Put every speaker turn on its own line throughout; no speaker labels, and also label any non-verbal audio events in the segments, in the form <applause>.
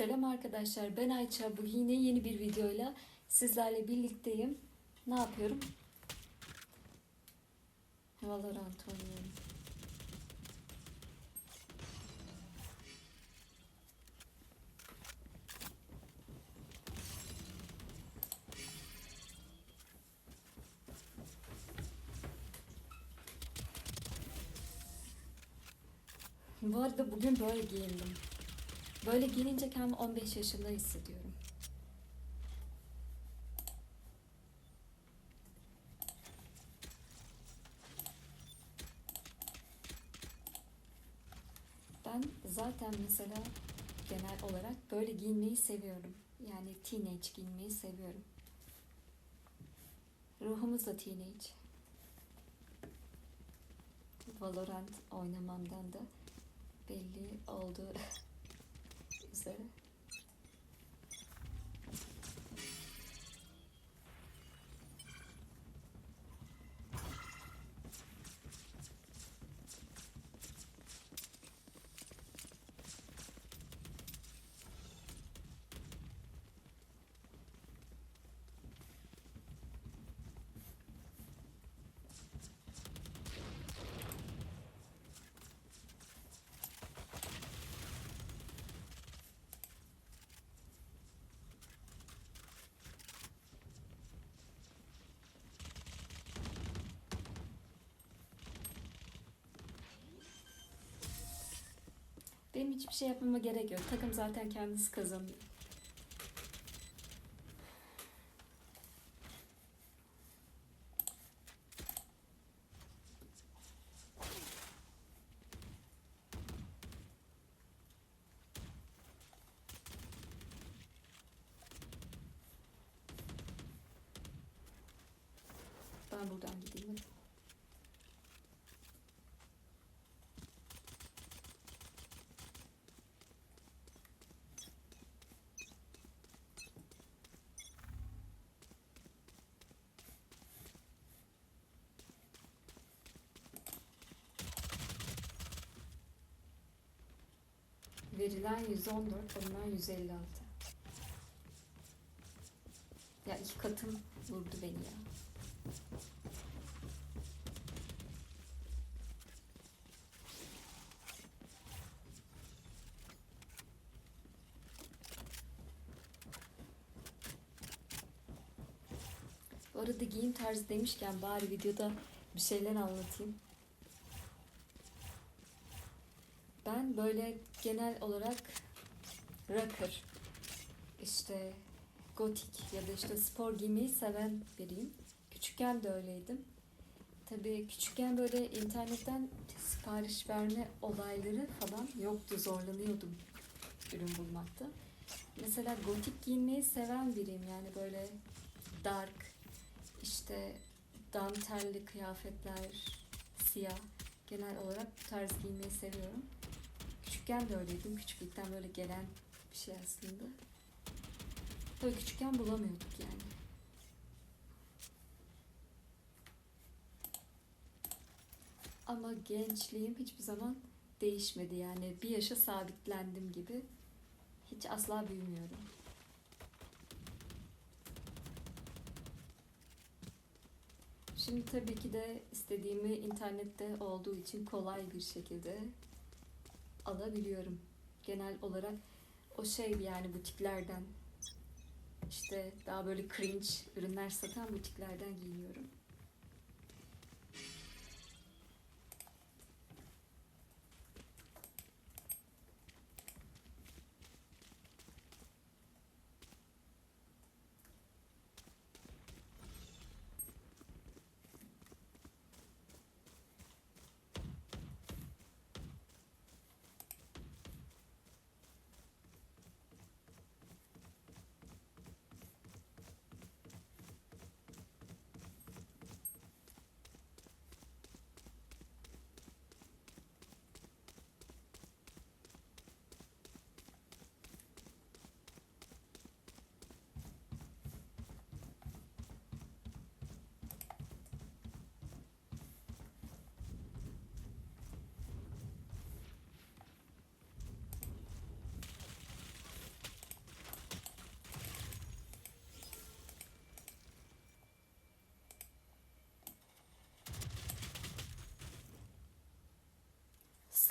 Selam arkadaşlar ben Ayça. Bu yine yeni bir videoyla sizlerle birlikteyim. Ne yapıyorum? Valorant oynuyorum. Bu arada bugün böyle giyindim. Böyle giyinince kendimi 15 yaşında hissediyorum. Ben zaten mesela genel olarak böyle giyinmeyi seviyorum. Yani teenage giyinmeyi seviyorum. Ruhumuz da teenage. Valorant oynamamdan da belli oldu <laughs> üzere. Benim hiçbir şey yapmama gerek yok. Takım zaten kendisi kazanıyor. Ben buradan gideyim. hadi. Verilen 114, alınan 156. Ya iki katım vurdu beni ya. Bu arada giyim tarzı demişken bari videoda bir şeyler anlatayım. Böyle genel olarak rocker, işte gotik ya da işte spor giymeyi seven biriyim. Küçükken de öyleydim. Tabii küçükken böyle internetten sipariş verme olayları falan yoktu, zorlanıyordum ürün bulmakta. Mesela gotik giyinmeyi seven biriyim yani böyle dark, işte dantelli kıyafetler, siyah. Genel olarak bu tarz giymeyi seviyorum. Küçükken de öyleydim. Küçüklükten böyle gelen bir şey aslında. Böyle küçükken bulamıyorduk yani. Ama gençliğim hiçbir zaman değişmedi yani. Bir yaşa sabitlendim gibi. Hiç asla büyümüyorum. Şimdi tabii ki de istediğimi internette olduğu için kolay bir şekilde alabiliyorum. Genel olarak o şey yani butiklerden işte daha böyle cringe ürünler satan butiklerden giyiniyorum.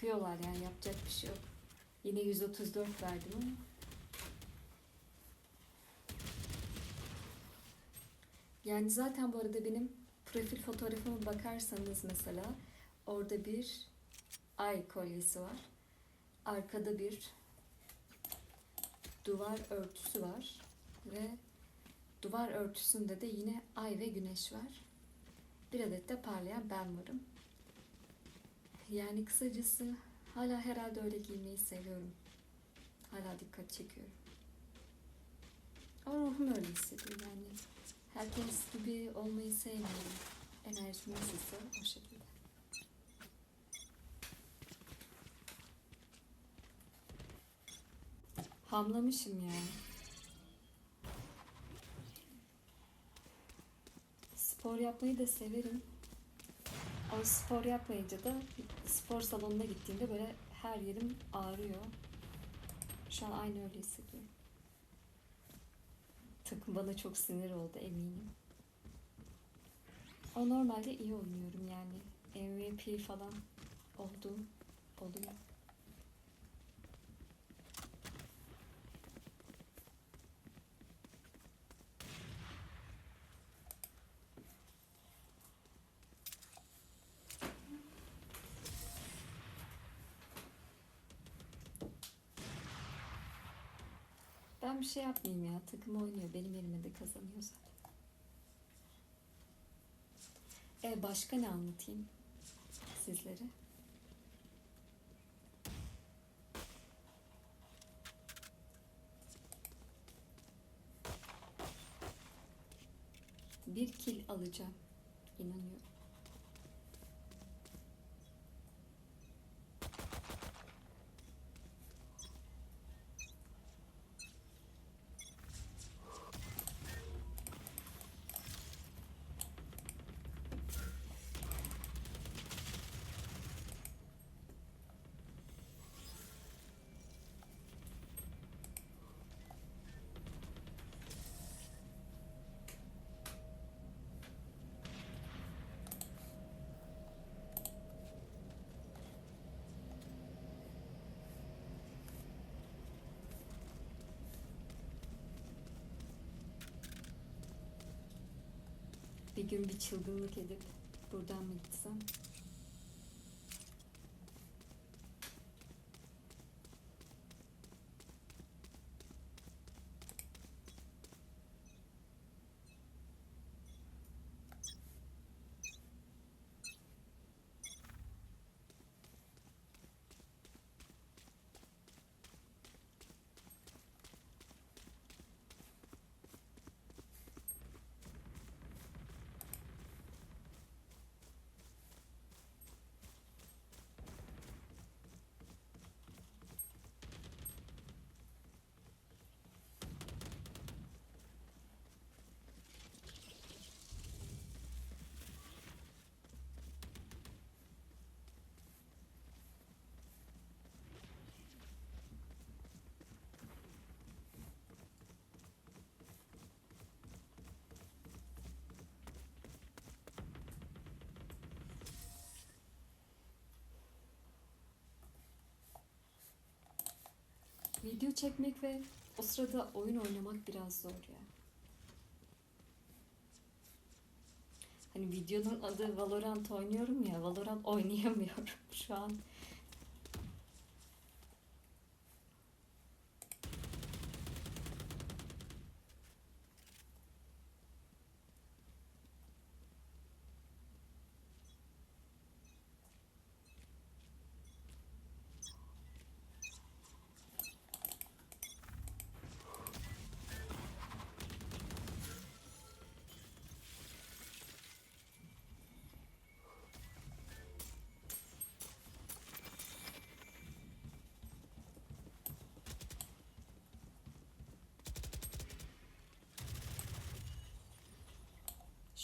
İstiyorlar yani yapacak bir şey yok. Yine 134 verdim ama. Yani zaten bu arada benim profil fotoğrafıma bakarsanız mesela orada bir ay kolyesi var. Arkada bir duvar örtüsü var ve duvar örtüsünde de yine ay ve güneş var. Bir adet de parlayan ben varım. Yani kısacası hala herhalde öyle giymeyi seviyorum. Hala dikkat çekiyorum. Ama ruhum öyle hissediyor yani. Herkes gibi olmayı sevmiyorum. Enerjim nasılsa o şekilde. Hamlamışım ya. Spor yapmayı da severim. Ama spor yapmayınca da spor salonuna gittiğimde böyle her yerim ağrıyor. Şu an aynı öyle hissediyorum. Takım bana çok sinir oldu eminim. O normalde iyi oynuyorum yani. MVP falan oldum. Oluyor. Ben bir şey yapmayayım ya. Takım oynuyor. Benim yerime de kazanıyor zaten. E başka ne anlatayım sizlere? Bir kil alacağım. Bir gün bir çılgınlık edip buradan mı gitsem? Video çekmek ve o sırada oyun oynamak biraz zor ya. Hani videonun adı Valorant oynuyorum ya, Valorant oynayamıyorum <laughs> şu an.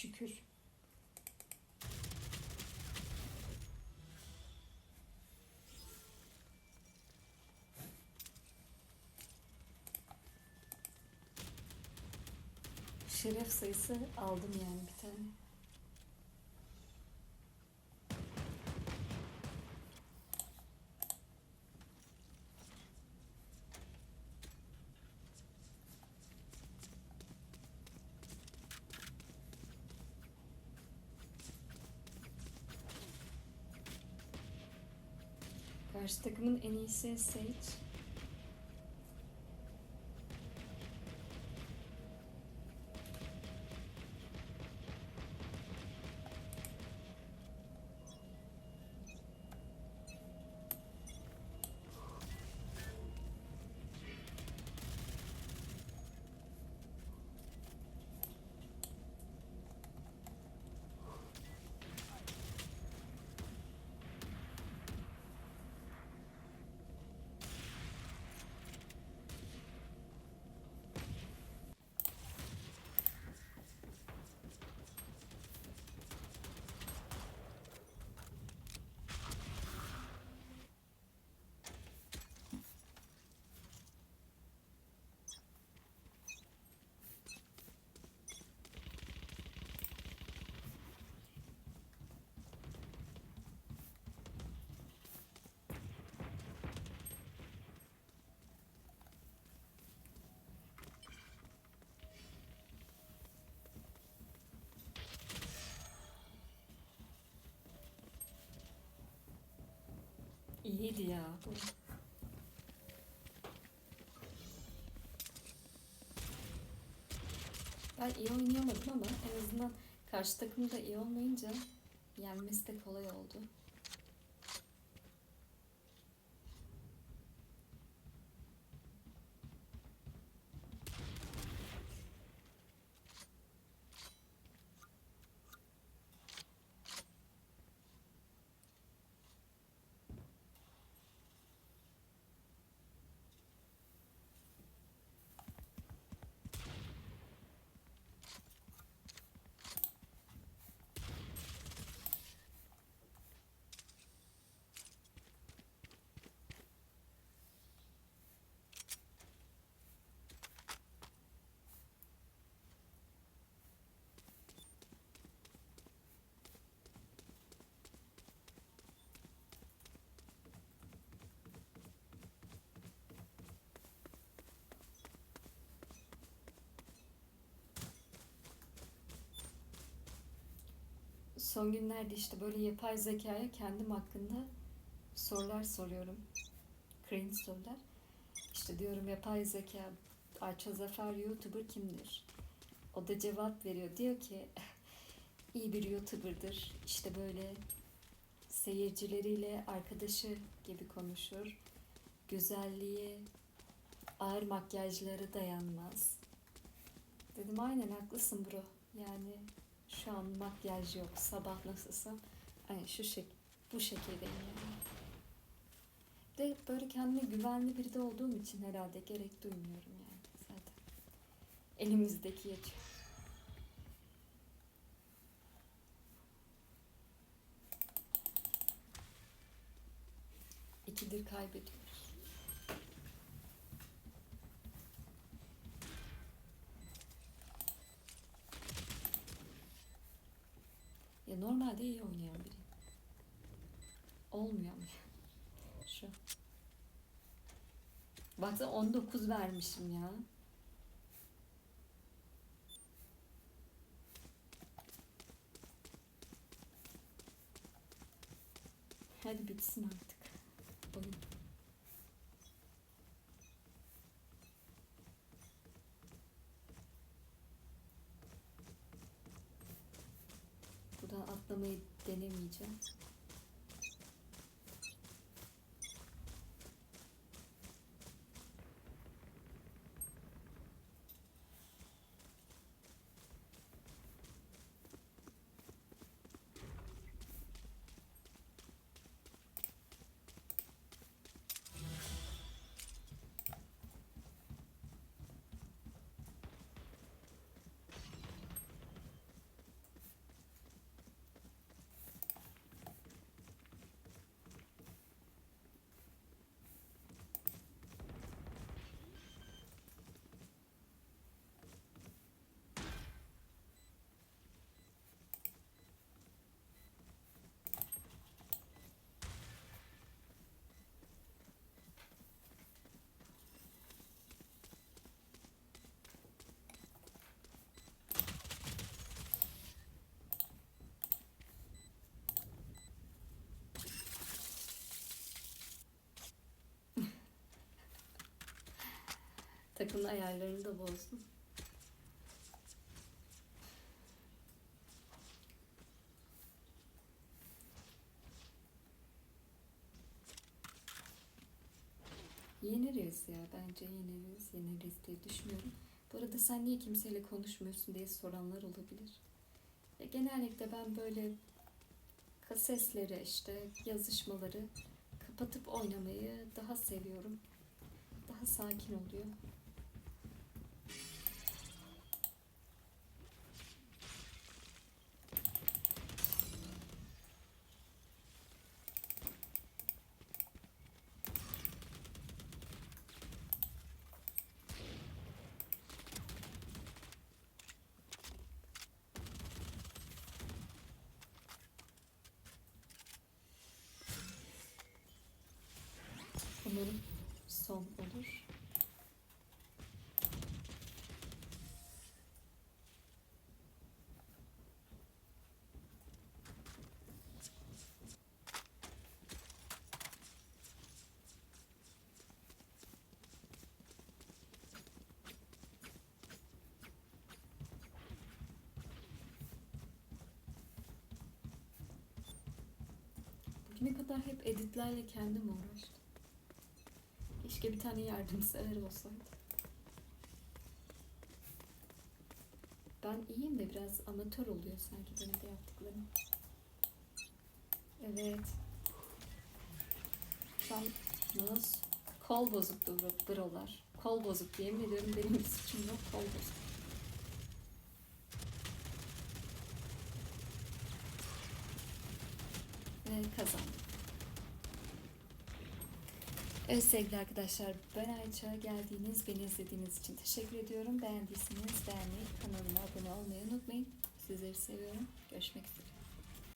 Şükür. Şeref sayısı aldım yani bir tane. Karşı takımın en iyisi Sage. İyiydi ya. Ben iyi oynayamadım ama en azından karşı takım da iyi olmayınca yenmesi de kolay oldu. Son günlerde işte böyle yapay zekaya kendim hakkında sorular soruyorum. Cringe sorular. İşte diyorum yapay zeka Ayça Zafer YouTuber kimdir? O da cevap veriyor. Diyor ki <laughs> iyi bir YouTuber'dır. İşte böyle seyircileriyle arkadaşı gibi konuşur. Güzelliği, ağır makyajları dayanmaz. Dedim aynen haklısın bro. Yani şu an makyaj yok. Sabah nasılsam ay şu şek bu şekildeyim yani. De böyle kendime güvenli biri de olduğum için herhalde gerek duymuyorum yani zaten. Elimizdeki yetiyor. İkidir kaybediyoruz. Ya normalde iyi oynayan biri. Olmuyor mu? <laughs> Şu. Baksana 19 vermişim ya. Hadi bitsin artık. Oyun. 那么一点点米饭 Takımın ayarlarını da bozdum. Yeniriz ya bence yeniriz yeniriz diye düşünüyorum. Bu arada sen niye kimseyle konuşmuyorsun diye soranlar olabilir. Ya genellikle ben böyle sesleri işte yazışmaları kapatıp oynamayı daha seviyorum. Daha sakin oluyor. Bugüne kadar hep editlerle kendim uğraştım. Keşke bir tane yardımsever olsaydı. Ben iyiyim de biraz amatör oluyor sanki benim de yaptıklarım. Evet. Ben nasıl kol bozuktu bu brolar. Kol bozuk yemin ediyorum benim bir suçum yok kol bozuk. Kazandım. Evet sevgili arkadaşlar ben Ayça geldiğiniz beni izlediğiniz için teşekkür ediyorum. Beğendiyseniz beğenmeyi kanalıma abone olmayı unutmayın. Sizleri seviyorum. Görüşmek üzere.